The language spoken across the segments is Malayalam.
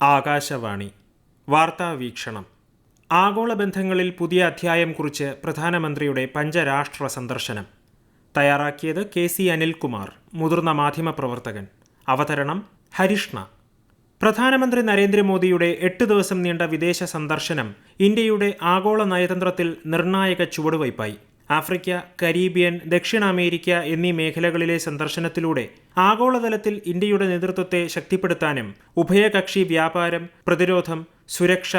ആകാശവാണി. വാർത്താ വീക്ഷണം. ആഗോള ബന്ധങ്ങളിൽ പുതിയ അധ്യായം കുറിച്ച് പ്രധാനമന്ത്രിയുടെ പഞ്ചരാഷ്ട്ര സന്ദർശനം. തയ്യാറാക്കിയത് കെ സി അനിൽകുമാർ മുതിർന്ന മാധ്യമപ്രവർത്തകൻ. അവതരണം ഹരിഷ്ണ. പ്രധാനമന്ത്രി നരേന്ദ്രമോദിയുടെ എട്ട് ദിവസം നീണ്ട വിദേശ സന്ദർശനം ഇന്ത്യയുടെ ആഗോള നയതന്ത്രത്തിൽ നിർണായക ചുവടുവയ്പായി. ആഫ്രിക്ക കരീബിയൻ ദക്ഷിണ അമേരിക്ക എന്നീ മേഖലകളിലെ സന്ദർശനത്തിലൂടെ ആഗോളതലത്തിൽ ഇന്ത്യയുടെ നേതൃത്വത്തെ ശക്തിപ്പെടുത്താനും ഉഭയകക്ഷി വ്യാപാരം പ്രതിരോധം സുരക്ഷ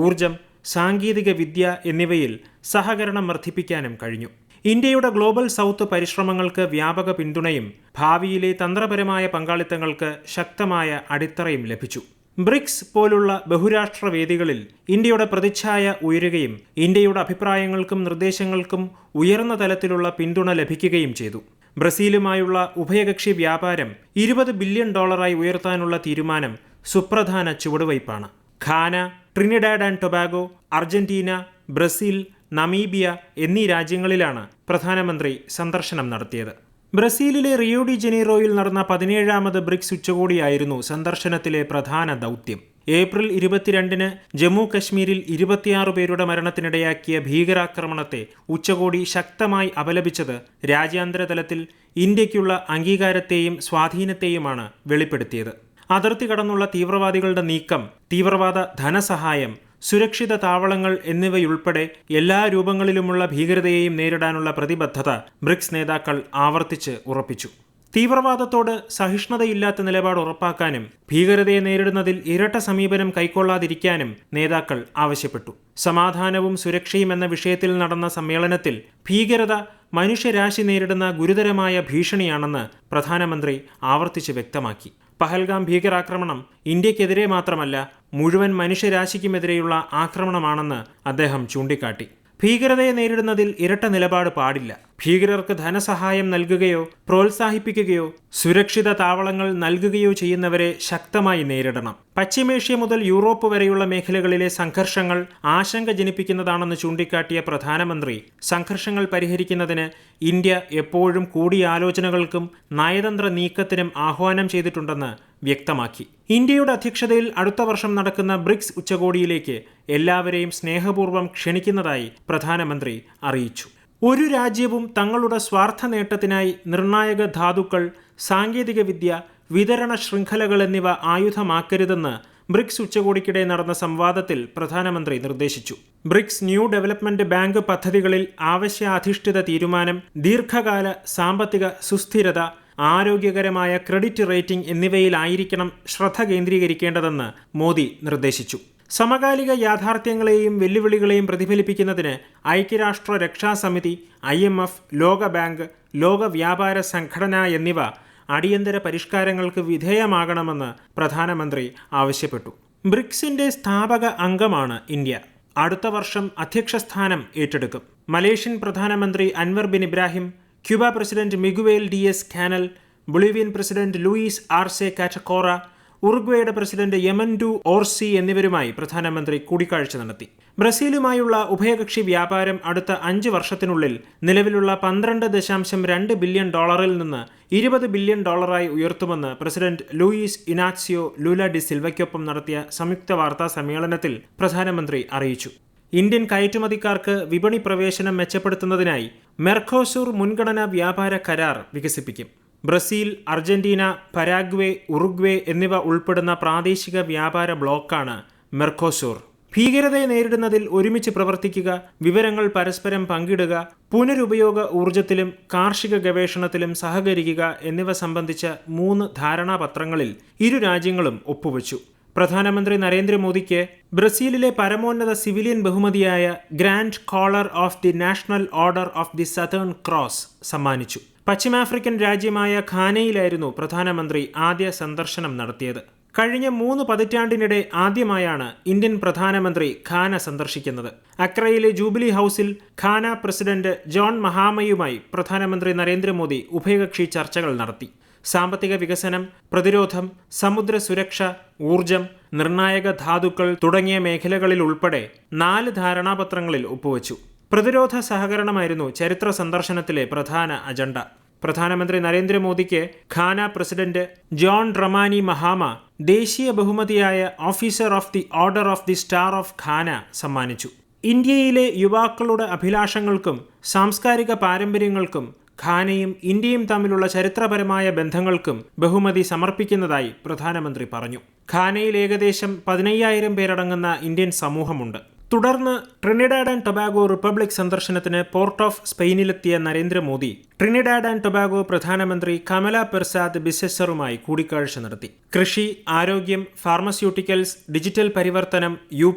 ഊർജം സാങ്കേതിക വിദ്യ എന്നിവയിൽ സഹകരണം വർദ്ധിപ്പിക്കാനും കഴിഞ്ഞു. ഇന്ത്യയുടെ ഗ്ലോബൽ സൗത്ത് പരിശ്രമങ്ങൾക്ക് വ്യാപക പിന്തുണയും ഭാവിയിലെ തന്ത്രപരമായ പങ്കാളിത്തങ്ങൾക്ക് ശക്തമായ അടിത്തറയും ലഭിച്ചു. ബ്രിക്സ് പോലുള്ള ബഹുരാഷ്ട്ര വേദികളിൽ ഇന്ത്യയുടെ പ്രതിച്ഛായ ഉയരുകയും ഇന്ത്യയുടെ അഭിപ്രായങ്ങൾക്കും നിർദ്ദേശങ്ങൾക്കും ഉയർന്ന തലത്തിലുള്ള പിന്തുണ ലഭിക്കുകയും ചെയ്തു. ബ്രസീലുമായുള്ള ഉഭയകക്ഷി വ്യാപാരം ഇരുപത് ബില്യൺ ഡോളറായി ഉയർത്താനുള്ള തീരുമാനം സുപ്രധാന ചുവടുവയ്പാണ് Ghana Trinidad and Tobago Argentina Brazil Namibia എന്നീ രാജ്യങ്ങളിലാണ് പ്രധാനമന്ത്രി സന്ദർശനം നടത്തിയത്. ബ്രസീലിലെ റിയോ ഡി ജനീറോയിൽ നടന്ന പതിനേഴാമത് ബ്രിക്സ് ഉച്ചകോടിയായിരുന്നു സന്ദർശനത്തിലെ പ്രധാന ദൗത്യം. ഏപ്രിൽ ഇരുപത്തിരണ്ടിന് ജമ്മു കശ്മീരിൽ ഇരുപത്തിയാറ് പേരുടെ മരണത്തിനിടയാക്കിയ ഭീകരാക്രമണത്തെ ഉച്ചകോടി ശക്തമായി അപലപിച്ചത് രാജ്യാന്തര തലത്തിൽ ഇന്ത്യയ്ക്കുള്ള അംഗീകാരത്തെയും സ്വാധീനത്തെയുമാണ് വെളിപ്പെടുത്തിയത്. അതിർത്തി കടന്നുള്ള തീവ്രവാദികളുടെ നീക്കം തീവ്രവാദ ധനസഹായം സുരക്ഷിത താവളങ്ങൾ എന്നിവയുൾപ്പെടെ എല്ലാ രൂപങ്ങളിലുമുള്ള ഭീകരതയെയും നേരിടാനുള്ള പ്രതിബദ്ധത ബ്രിക്സ് നേതാക്കൾ ആവർത്തിച്ച് ഉറപ്പിച്ചു. തീവ്രവാദത്തോട് സഹിഷ്ണുതയില്ലാത്ത നിലപാട് ഉറപ്പാക്കാനും ഭീകരതയെ നേരിടുന്നതിൽ ഇരട്ട സമീപനം കൈക്കൊള്ളാതിരിക്കാനും നേതാക്കൾ ആവശ്യപ്പെട്ടു. സമാധാനവും സുരക്ഷയും എന്ന വിഷയത്തിൽ നടന്ന സമ്മേളനത്തിൽ ഭീകരത മനുഷ്യരാശി നേരിടുന്ന ഗുരുതരമായ ഭീഷണിയാണെന്ന് പ്രധാനമന്ത്രി ആവർത്തിച്ച് വ്യക്തമാക്കി. പഹൽഗാം ഭീകരാക്രമണം ഇന്ത്യക്കെതിരെ മാത്രമല്ല മുഴുവൻ മനുഷ്യരാശിക്കുമെതിരെയുള്ള ആക്രമണമാണെന്ന് അദ്ദേഹം ചൂണ്ടിക്കാട്ടി ഭീകരതയെ നേരിടുന്നതിൽ ഇരട്ട നിലപാട് പാടില്ല. ഭീകരർക്ക് ധനസഹായം നൽകുകയോ പ്രോത്സാഹിപ്പിക്കുകയോ സുരക്ഷിത താവളങ്ങൾ നൽകുകയോ ചെയ്യുന്നവരെ ശക്തമായി നേരിടണം. പശ്ചിമേഷ്യ മുതൽ യൂറോപ്പ് വരെയുള്ള മേഖലകളിലെ സംഘർഷങ്ങൾ ആശങ്ക ജനിപ്പിക്കുന്നതാണെന്ന് ചൂണ്ടിക്കാട്ടിയ പ്രധാനമന്ത്രി സംഘർഷങ്ങൾ പരിഹരിക്കുന്നതിന് ഇന്ത്യ എപ്പോഴും കൂടിയാലോചനകൾക്കും നയതന്ത്ര നീക്കത്തിനും ആഹ്വാനം ചെയ്തിട്ടുണ്ടെന്ന് വ്യക്തമാക്കി. ഇന്ത്യയുടെ അധ്യക്ഷതയിൽ അടുത്ത വർഷം നടക്കുന്ന ബ്രിക്സ് ഉച്ചകോടിയിലേക്ക് എല്ലാവരെയും സ്നേഹപൂർവം ക്ഷണിക്കുന്നതായി പ്രധാനമന്ത്രി അറിയിച്ചു. ഒരു രാജ്യവും തങ്ങളുടെ സ്വാർത്ഥ നേട്ടത്തിനായി നിർണായക ധാതുക്കൾ സാങ്കേതികവിദ്യ വിതരണ ശൃംഖലകൾ എന്നിവ ആയുധമാക്കരുതെന്ന് ബ്രിക്സ് ഉച്ചകോടിക്കിടെ നടന്ന സംവാദത്തിൽ പ്രധാനമന്ത്രി നിർദ്ദേശിച്ചു. ബ്രിക്സ് ന്യൂ ഡെവലപ്മെന്റ് ബാങ്ക് പദ്ധതികളിൽ ആവശ്യാധിഷ്ഠിത തീരുമാനം ദീർഘകാല സാമ്പത്തിക സുസ്ഥിരത ആരോഗ്യകരമായ ക്രെഡിറ്റ് റേറ്റിംഗ് എന്നിവയിലായിരിക്കണം ശ്രദ്ധ കേന്ദ്രീകരിക്കേണ്ടതെന്ന് മോദി നിർദ്ദേശിച്ചു. സമകാലിക യാഥാർത്ഥ്യങ്ങളെയും വെല്ലുവിളികളെയും പ്രതിഫലിപ്പിക്കുന്നതിന് ഐക്യരാഷ്ട്ര രക്ഷാസമിതി ഐ എം എഫ് ലോകബാങ്ക് ലോക വ്യാപാര സംഘടന എന്നിവ അടിയന്തര പരിഷ്കാരങ്ങൾക്ക് വിധേയമാകണമെന്ന് പ്രധാനമന്ത്രി ആവശ്യപ്പെട്ടു. ബ്രിക്സിന്റെ സ്ഥാപക അംഗമാണ് ഇന്ത്യ. അടുത്ത വർഷം അധ്യക്ഷസ്ഥാനം ഏറ്റെടുക്കും. മലേഷ്യൻ പ്രധാനമന്ത്രി Anwar bin Ibrahim Cuba president Miguel Diaz Canel Bolivian president Luis Arce Catacora ഉറുഗ്വേയുടെ president Yamandu Orsi എന്നിവരുമായി പ്രധാനമന്ത്രി കൂടിക്കാഴ്ച നടത്തി. ബ്രസീലുമായുള്ള ഉഭയകക്ഷി വ്യാപാരം അടുത്ത അഞ്ച് വർഷത്തിനുള്ളിൽ നിലവിലുള്ള പന്ത്രണ്ട് ദശാംശം രണ്ട് ബില്യൺ ഡോളറിൽ നിന്ന് ഇരുപത് ബില്യൺ ഡോളറായി ഉയർത്തുമെന്ന് president Luiz Inacio Lula da സിൽവയ്ക്കൊപ്പം നടത്തിയ സംയുക്ത വാർത്താ സമ്മേളനത്തിൽ പ്രധാനമന്ത്രി അറിയിച്ചു. ഇന്ത്യൻ കയറ്റുമതിക്കാർക്ക് വിപണി പ്രവേശനം മെച്ചപ്പെടുത്തുന്നതിനായി മെർക്കോസൂർ മുൻഗണനാ വ്യാപാര കരാർ വികസിപ്പിക്കും. ബ്രസീൽ അർജന്റീന പരാഗ്വേ ഉറുഗ്വേ എന്നിവ ഉൾപ്പെടുന്ന പ്രാദേശിക വ്യാപാര ബ്ലോക്കാണ് മെർക്കോസൂർ. ഭീകരതയെ നേരിടുന്നതിൽ ഒരുമിച്ച് പ്രവർത്തിക്കുക വിവരങ്ങൾ പരസ്പരം പങ്കിടുക പുനരുപയോഗ ഊർജത്തിലും കാർഷിക ഗവേഷണത്തിലും സഹകരിക്കുക എന്നിവ സംബന്ധിച്ച മൂന്ന് ധാരണാപത്രങ്ങളിൽ ഇരു രാജ്യങ്ങളും ഒപ്പുവച്ചു. പ്രധാനമന്ത്രി നരേന്ദ്രമോദിക്ക് ബ്രസീലിലെ പരമോന്നത സിവിലിയൻ ബഹുമതിയായ grand collar of the national order of the southern cross സമ്മാനിച്ചു. പശ്ചിമാഫ്രിക്കൻ രാജ്യമായ ഖാനയിലായിരുന്നു പ്രധാനമന്ത്രി ആദ്യ സന്ദർശനം നടത്തിയത്. കഴിഞ്ഞ മൂന്ന് പതിറ്റാണ്ടിനിടെ ആദ്യമായാണ് ഇന്ത്യൻ പ്രധാനമന്ത്രി ഖാന സന്ദർശിക്കുന്നത്. അക്രയിലെ ജൂബിലി ഹൌസിൽ ഖാന പ്രസിഡന്റ് ജോൺ മഹാമയുമായി പ്രധാനമന്ത്രി നരേന്ദ്രമോദി ഉഭയകക്ഷി ചർച്ചകൾ നടത്തി. സാമ്പത്തിക വികസനം പ്രതിരോധം സമുദ്ര സുരക്ഷ ഊർജം നിർണായക ധാതുക്കൾ തുടങ്ങിയ മേഖലകളിൽ ഉൾപ്പെടെ നാല് ധാരണാപത്രങ്ങളിൽ ഒപ്പുവച്ചു. പ്രതിരോധ സഹകരണമായിരുന്നു ചരിത്ര സന്ദർശനത്തിലെ പ്രധാന അജണ്ട. പ്രധാനമന്ത്രി നരേന്ദ്രമോദിക്ക് ഖാന പ്രസിഡന്റ് ജോൺ റമാനി മഹാമ ദേശീയ ബഹുമതിയായ officer of the order of the star of Ghana സമ്മാനിച്ചു. ഇന്ത്യയിലെ യുവാക്കളുടെ അഭിലാഷങ്ങൾക്കും സാംസ്കാരിക പാരമ്പര്യങ്ങൾക്കും ഖാനയും ഇന്ത്യയും തമ്മിലുള്ള ചരിത്രപരമായ ബന്ധങ്ങൾക്കും ബഹുമതി സമർപ്പിക്കുന്നതായി പ്രധാനമന്ത്രി പറഞ്ഞു. ഖാനയിൽ ഏകദേശം പതിനയ്യായിരം പേരടങ്ങുന്ന ഇന്ത്യൻ സമൂഹമുണ്ട്. തുടർന്ന് ട്രിനിഡാഡ് ആൻഡ് ടൊബാഗോ റിപ്പബ്ലിക് സന്ദർശനത്തിന് പോർട്ട് ഓഫ് സ്പെയിനിലെത്തിയ നരേന്ദ്രമോദി ട്രിനിഡാഡ് ആൻഡ് ടൊബാഗോ പ്രധാനമന്ത്രി കമല പെർസാദ് ബിസെസറുമായി കൂടിക്കാഴ്ച നടത്തി. കൃഷി ആരോഗ്യം ഫാർമസ്യൂട്ടിക്കൽസ് ഡിജിറ്റൽ പരിവർത്തനം യു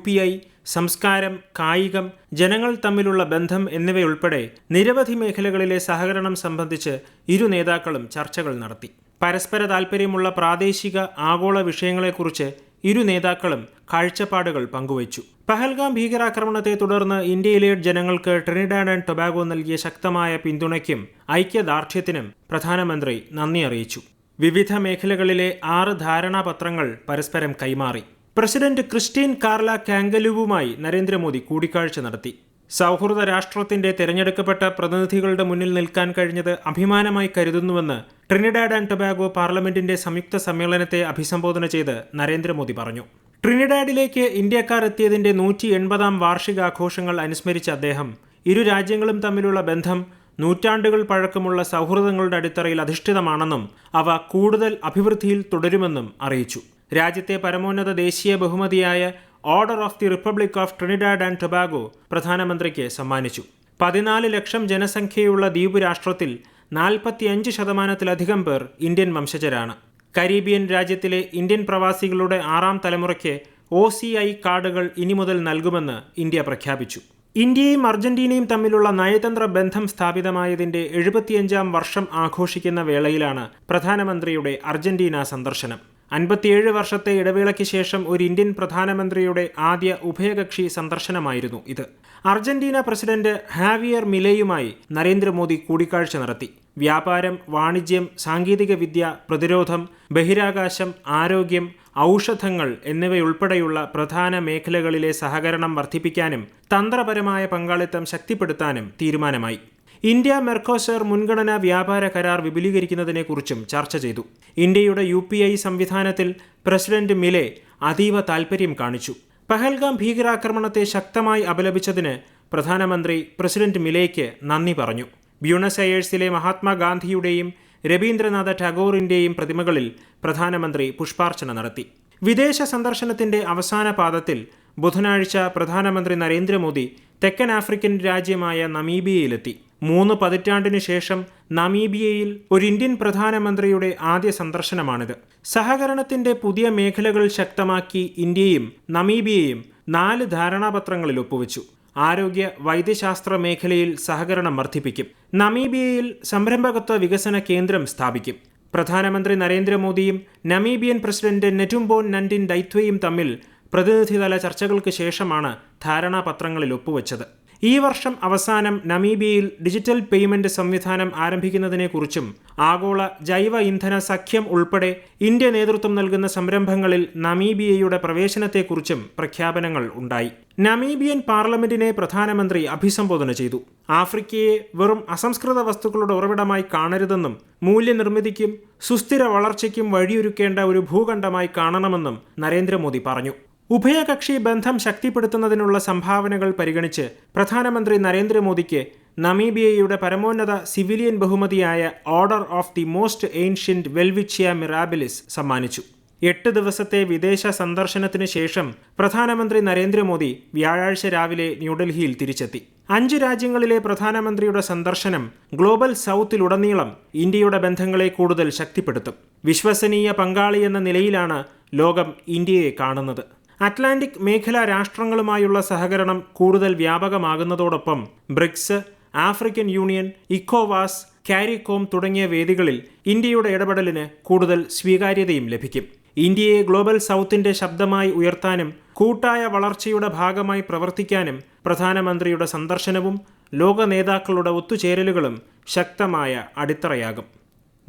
സംസ്കാരം കായികം ജനങ്ങൾ തമ്മിലുള്ള ബന്ധം എന്നിവയുൾപ്പെടെ നിരവധി മേഖലകളിലെ സഹകരണം സംബന്ധിച്ച് ഇരു നേതാക്കളും ചർച്ചകൾ നടത്തി. പരസ്പര താൽപ്പര്യമുള്ള പ്രാദേശിക ആഗോള വിഷയങ്ങളെക്കുറിച്ച് ഇരു നേതാക്കളും കാഴ്ചപ്പാടുകൾ പങ്കുവച്ചു. പഹൽഗാം ഭീകരാക്രമണത്തെ തുടർന്ന് ഇന്ത്യയിലെ ജനങ്ങൾക്ക് ട്രിനിഡാഡ് ആൻഡ് ടൊബാഗോ നൽകിയ ശക്തമായ പിന്തുണയ്ക്കും ഐക്യദാർഢ്യത്തിനും പ്രധാനമന്ത്രി നന്ദി അറിയിച്ചു. വിവിധ മേഖലകളിലെ ആറ് ധാരണാപത്രങ്ങൾ പരസ്പരം കൈമാറി. പ്രസിഡന്റ് ക്രിസ്റ്റീൻ കാർല കാങ്കലുവുമായി നരേന്ദ്രമോദി കൂടിക്കാഴ്ച നടത്തി. സൗഹൃദ രാഷ്ട്രത്തിന്റെ തിരഞ്ഞെടുക്കപ്പെട്ട പ്രതിനിധികളുടെ മുന്നിൽ നിൽക്കാൻ കഴിഞ്ഞത് അഭിമാനമായി കരുതുന്നുവെന്ന് ട്രിനിഡാഡ് ആൻഡ് ടൊബാഗോ പാർലമെന്റിന്റെ സംയുക്ത സമ്മേളനത്തെ അഭിസംബോധന ചെയ്ത് നരേന്ദ്രമോദി പറഞ്ഞു. ട്രിനിഡാഡിലേക്ക് ഇന്ത്യക്കാർ എത്തിയതിന്റെ നൂറ്റി എൺപതാം വാർഷികാഘോഷങ്ങൾ അനുസ്മരിച്ച അദ്ദേഹം ഇരു രാജ്യങ്ങളും തമ്മിലുള്ള ബന്ധം നൂറ്റാണ്ടുകൾ പഴക്കമുള്ള സൗഹൃദങ്ങളുടെ അടിത്തറയിൽ അധിഷ്ഠിതമാണെന്നും അവ കൂടുതൽ അഭിവൃദ്ധിയിൽ തുടരുമെന്നും അറിയിച്ചു. രാജ്യത്തെ പരമോന്നത ദേശീയ ബഹുമതിയായ order of the republic of Trinidad and Tobago പ്രധാനമന്ത്രിക്ക് സമ്മാനിച്ചു. പതിനാല് ലക്ഷം ജനസംഖ്യയുള്ള ദ്വീപ് രാഷ്ട്രത്തിൽ നാൽപ്പത്തിയഞ്ച് ശതമാനത്തിലധികം പേർ ഇന്ത്യൻ വംശജരാണ്. കരീബിയൻ രാജ്യത്തിലെ ഇന്ത്യൻ പ്രവാസികളുടെ ആറാം തലമുറയ്ക്ക് ഒ സി ഐ കാർഡുകൾ ഇനി മുതൽ നൽകുമെന്ന് ഇന്ത്യ പ്രഖ്യാപിച്ചു. ഇന്ത്യയും അർജന്റീനയും തമ്മിലുള്ള നയതന്ത്ര ബന്ധം സ്ഥാപിതമായതിന്റെ എഴുപത്തിയഞ്ചാം വർഷം ആഘോഷിക്കുന്ന വേളയിലാണ് പ്രധാനമന്ത്രിയുടെ അർജന്റീന സന്ദർശനം. അൻപത്തിയേഴ് വർഷത്തെ ഇടവേളയ്ക്ക് ശേഷം ഒരു ഇന്ത്യൻ പ്രധാനമന്ത്രിയുടെ ആദ്യ ഉഭയകക്ഷി സന്ദർശനമായിരുന്നു ഇത്. അർജന്റീന പ്രസിഡന്റ് ഹാവിയർ മിലേയുമായി നരേന്ദ്രമോദി കൂടിക്കാഴ്ച നടത്തി. വ്യാപാരം വാണിജ്യം സാങ്കേതികവിദ്യ പ്രതിരോധം ബഹിരാകാശം ആരോഗ്യം ഔഷധങ്ങൾ എന്നിവയുൾപ്പെടെയുള്ള പ്രധാന മേഖലകളിലെ സഹകരണം വർദ്ധിപ്പിക്കാനും തന്ത്രപരമായ പങ്കാളിത്തം ശക്തിപ്പെടുത്താനും തീരുമാനമായി. ഇന്ത്യ മെർക്കോസർ മുൻഗണനാ വ്യാപാര കരാർ വിപുലീകരിക്കുന്നതിനെക്കുറിച്ചും ചർച്ച ചെയ്തു. ഇന്ത്യയുടെ യു സംവിധാനത്തിൽ പ്രസിഡന്റ് മിലെ അതീവ താൽപര്യം കാണിച്ചു. പഹൽഗാം ഭീകരാക്രമണത്തെ ശക്തമായി അപലപിച്ചതിന് പ്രധാനമന്ത്രി പ്രസിഡന്റ് മിലേക്ക് നന്ദി പറഞ്ഞു. ബ്യൂണസ് അയേഴ്സിലെ മഹാത്മാഗാന്ധിയുടെയും രവീന്ദ്രനാഥ ടാഗോറിന്റെയും പ്രതിമകളിൽ പ്രധാനമന്ത്രി പുഷ്പാർച്ചന നടത്തി. വിദേശ സന്ദർശനത്തിന്റെ അവസാന പാദത്തിൽ ബുധനാഴ്ച പ്രധാനമന്ത്രി നരേന്ദ്രമോദി തെക്കൻ ആഫ്രിക്കൻ രാജ്യമായ നമീബിയയിലെത്തി. മൂന്ന് പതിറ്റാണ്ടിനു ശേഷം നമീബിയയിൽ ഒരു ഇന്ത്യൻ പ്രധാനമന്ത്രിയുടെ ആദ്യ സന്ദർശനമാണിത്. സഹകരണത്തിന്റെ പുതിയ മേഖലകൾ ശക്തമാക്കി ഇന്ത്യയും നമീബിയയും നാല് ധാരണാപത്രങ്ങളിൽ ഒപ്പുവെച്ചു. ആരോഗ്യ വൈദ്യശാസ്ത്ര മേഖലയിൽ സഹകരണം വർദ്ധിപ്പിക്കും. നമീബിയയിൽ സംരംഭകത്വ വികസന കേന്ദ്രം സ്ഥാപിക്കും. പ്രധാനമന്ത്രി നരേന്ദ്രമോദിയും നമീബിയൻ പ്രസിഡന്റ് നെറ്റുംബോൻ നൻഡിൻ ഡൈത്വയും തമ്മിൽ പ്രതിനിധിതല ചർച്ചകൾക്ക് ശേഷമാണ് ധാരണാപത്രങ്ങളിൽ ഒപ്പുവെച്ചത്. ഈ വർഷം അവസാനം നമീബിയയിൽ ഡിജിറ്റൽ പേയ്മെന്റ് സംവിധാനം ആരംഭിക്കുന്നതിനെക്കുറിച്ചും ആഗോള ജൈവ ഇന്ധന സഖ്യം ഉൾപ്പെടെ ഇന്ത്യ നേതൃത്വം നൽകുന്ന സംരംഭങ്ങളിൽ നമീബിയയുടെ പ്രവേശനത്തെക്കുറിച്ചും പ്രഖ്യാപനങ്ങൾ ഉണ്ടായി. നമീബിയൻ പാർലമെന്റിനെ പ്രധാനമന്ത്രി അഭിസംബോധന ചെയ്തു. ആഫ്രിക്കയെ വെറും അസംസ്കൃത വസ്തുക്കളുടെ ഉറവിടമായി കാണരുതെന്നും മൂല്യനിർമ്മിതിക്കും സുസ്ഥിര വളർച്ചയ്ക്കും വഴിയൊരുക്കേണ്ട ഒരു ഭൂഖണ്ഡമായി കാണണമെന്നും നരേന്ദ്രമോദി പറഞ്ഞു. ഉഭയകക്ഷി ബന്ധം ശക്തിപ്പെടുത്തുന്നതിനുള്ള സംഭാവനകൾ പരിഗണിച്ച് പ്രധാനമന്ത്രി നരേന്ദ്രമോദിക്ക് നമീബിയയുടെ പരമോന്നത സിവിലിയൻ ബഹുമതിയായ order of the most ancient Welwitschia Mirabilis സമ്മാനിച്ചു. എട്ട് ദിവസത്തെ വിദേശ സന്ദർശനത്തിനു ശേഷം പ്രധാനമന്ത്രി നരേന്ദ്രമോദി വ്യാഴാഴ്ച രാവിലെ ന്യൂഡൽഹിയിൽ തിരിച്ചെത്തി. അഞ്ച് രാജ്യങ്ങളിലെ പ്രധാനമന്ത്രിയുടെ സന്ദർശനം ഗ്ലോബൽ സൗത്തിലുടനീളം ഇന്ത്യയുടെ ബന്ധങ്ങളെ കൂടുതൽ ശക്തിപ്പെടുത്തും. വിശ്വസനീയ പങ്കാളിയെന്ന നിലയിലാണ് ലോകം ഇന്ത്യയെ കാണുന്നത്. അറ്റ്ലാന്റിക് മേഖലാ രാഷ്ട്രങ്ങളുമായുള്ള സഹകരണം കൂടുതൽ വ്യാപകമാകുന്നതോടൊപ്പം ബ്രിക്സ് ആഫ്രിക്കൻ യൂണിയൻ ഇക്കോവാസ് കാരികോം തുടങ്ങിയ വേദികളിൽ ഇന്ത്യയുടെ ഇടപെടലിന് കൂടുതൽ സ്വീകാര്യതയും ലഭിക്കും. ഇന്ത്യയെ ഗ്ലോബൽ സൗത്തിന്റെ ശബ്ദമായി ഉയർത്താനും കൂട്ടായ വളർച്ചയുടെ ഭാഗമായി പ്രവർത്തിക്കാനും പ്രധാനമന്ത്രിയുടെ സന്ദർശനവും ലോക നേതാക്കളുടെ ഒത്തുചേരലുകളും ശക്തമായ അടിത്തറയാകും.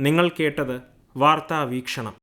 നിങ്ങൾ കേട്ടത് വാർത്താ വീക്ഷണം